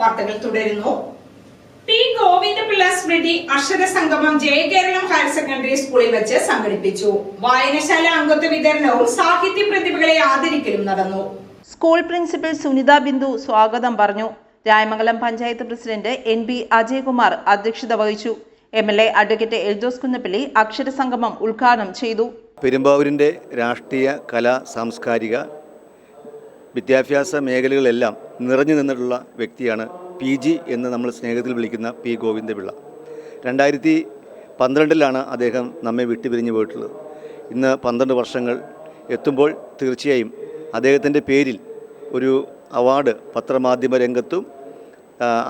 വാർത്തകൾ തുടരുന്നു. പി. ഗോവിന്ദപിള്ള സ്മൃതി അക്ഷര സംഗമം ജയകേരളം ഹയർ സെക്കൻഡറി സ്കൂളിൽ വെച്ച് സംഘടിപ്പിച്ചു. വായനശാല അംഗത്വ വിതരണവും സാഹിത്യ പ്രതിഭകളെ ആദരിക്കലും നടന്നു. സ്കൂൾ പ്രിൻസിപ്പൽ സുനിത ബിന്ദു സ്വാഗതം പറഞ്ഞു. Rayamangalam panchayat president N B Ajayakumar അധ്യക്ഷത വഹിച്ചു. M L A advocate Eldhose Kunnappilly അക്ഷരസംഗമം ഉദ്ഘാടനം ചെയ്തു. പെരുമ്പാവൂരിന്റെ രാഷ്ട്രീയ കലാ സാംസ്കാരിക വിദ്യാഭ്യാസ മേഖലകളിലെല്ലാം നിറഞ്ഞു നിന്നിട്ടുള്ള വ്യക്തിയാണ് പി ജി എന്ന് നമ്മൾ സ്നേഹത്തിൽ വിളിക്കുന്ന പി ഗോവിന്ദപിള്ള. രണ്ടായിരത്തി പന്ത്രണ്ടിലാണ് അദ്ദേഹം നമ്മെ വിട്ടുപിരിഞ്ഞു പോയിട്ടുള്ളത്. ഇന്ന് പന്ത്രണ്ട് വർഷങ്ങൾ എത്തുമ്പോൾ തീർച്ചയായും അദ്ദേഹത്തിന്റെ പേരിൽ ഒരു അവാർഡ് പത്രമാധ്യമ രംഗത്തും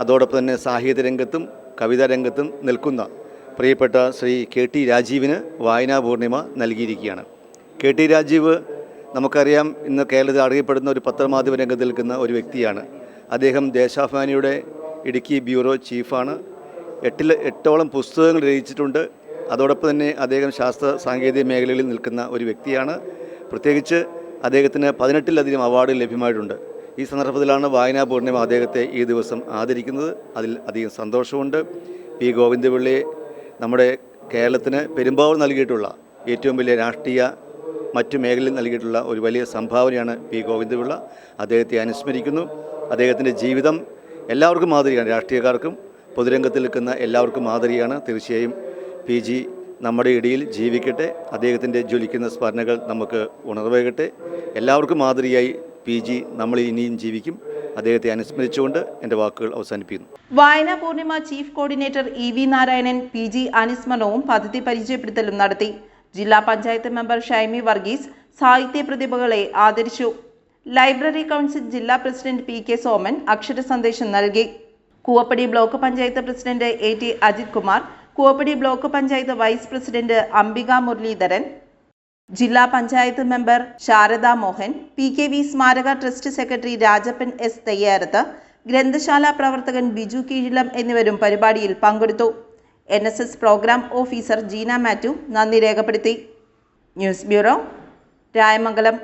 അതോടൊപ്പം തന്നെ സാഹിത്യ രംഗത്തും കവിതാ രംഗത്തും നിൽക്കുന്ന പ്രിയപ്പെട്ട ശ്രീ കെ ടി രാജീവിന് വായനാ പൂർണിമ നൽകിയിരിക്കുകയാണ്. കെ ടി രാജീവ് നമുക്കറിയാം ഇന്ന് കേരളത്തിൽ അറിയപ്പെടുന്ന ഒരു പത്രമാധ്യമ രംഗത്ത് നിൽക്കുന്ന ഒരു വ്യക്തിയാണ്. അദ്ദേഹം ദേശാഭിമാനിയുടെ ഇടുക്കി ബ്യൂറോ ചീഫാണ്. എട്ടിൽ എട്ടോളം പുസ്തകങ്ങൾ രചിച്ചിട്ടുണ്ട്. അതോടൊപ്പം തന്നെ അദ്ദേഹം ശാസ്ത്ര സാങ്കേതിക മേഖലയിൽ നിൽക്കുന്ന ഒരു വ്യക്തിയാണ്. പ്രത്യേകിച്ച് അദ്ദേഹത്തിന് പതിനെട്ടിലധികം അവാർഡ് ലഭ്യമായിട്ടുണ്ട്. ഈ സന്ദർഭത്തിലാണ് വായനാ പൂർണിമ അദ്ദേഹത്തെ ഈ ദിവസം ആദരിക്കുന്നത്. അതിൽ അധികം സന്തോഷമുണ്ട്. പി ഗോവിന്ദപിള്ളയെ നമ്മുടെ കേരളത്തിന് പെരുമ്പാവൂർ നൽകിയിട്ടുള്ള ഏറ്റവും വലിയ രാഷ്ട്രീയ മറ്റു മേഖലയിൽ നൽകിയിട്ടുള്ള ഒരു വലിയ സംഭാവനയാണ് പി. ഗോവിന്ദപിള്ള. അദ്ദേഹത്തെ അനുസ്മരിക്കുന്നു. അദ്ദേഹത്തിന്റെ ജീവിതം എല്ലാവർക്കും മാതൃകയാണ് രാഷ്ട്രീയക്കാർക്കും പൊതുരംഗത്ത് നിൽക്കുന്ന എല്ലാവർക്കും മാതൃകയാണ് തീർച്ചയായും പി. ജി. നമ്മുടെ ഇടയിൽ ജീവിക്കട്ടെ. അദ്ദേഹത്തിന്റെ ജ്വലിക്കുന്ന സ്മരണകൾ നമുക്ക് ഉണർവേകട്ടെ. എല്ലാവർക്കും മാതൃകയായി പി. ജി. നമ്മൾ ഇനിയും ജീവിക്കും. അദ്ദേഹത്തെ അനുസ്മരിച്ചുകൊണ്ട് എന്റെ വാക്കുകൾ അവസാനിപ്പിക്കുന്നു. വായനാ Purnima chief coordinator E V Narayanan P. G. അനുസ്മരണവും പദ്ധതി പരിചയപ്പെടുത്തലും നടത്തി. ജില്ലാ പഞ്ചായത്ത് മെമ്പർ ഷൈമി വർഗീസ് സാഹിത്യ പ്രതിഭകളെ ആദരിച്ചു. ലൈബ്രറി കൗൺസിൽ ജില്ലാ പ്രസിഡന്റ് പി കെ സോമൻ അക്ഷര സന്ദേശം നൽകി. Koovappady block panchayat president A T Ajith Kumar Koovappady block panchayat vice president Ambika Muraleedharan ജില്ലാ panchayat member Sarada Mohan P K V സ്മാരക trust secretary Rajappan S Thayyarath ഗ്രന്ഥശാല പ്രവർത്തകൻ ബിജു കീഴിലം എന്നിവരും പരിപാടിയിൽ പങ്കെടുത്തു. N S S program officer Jeena Mathew. നന്ദി രേഖപ്പെടുത്തി. News bureau. Rayamangalam.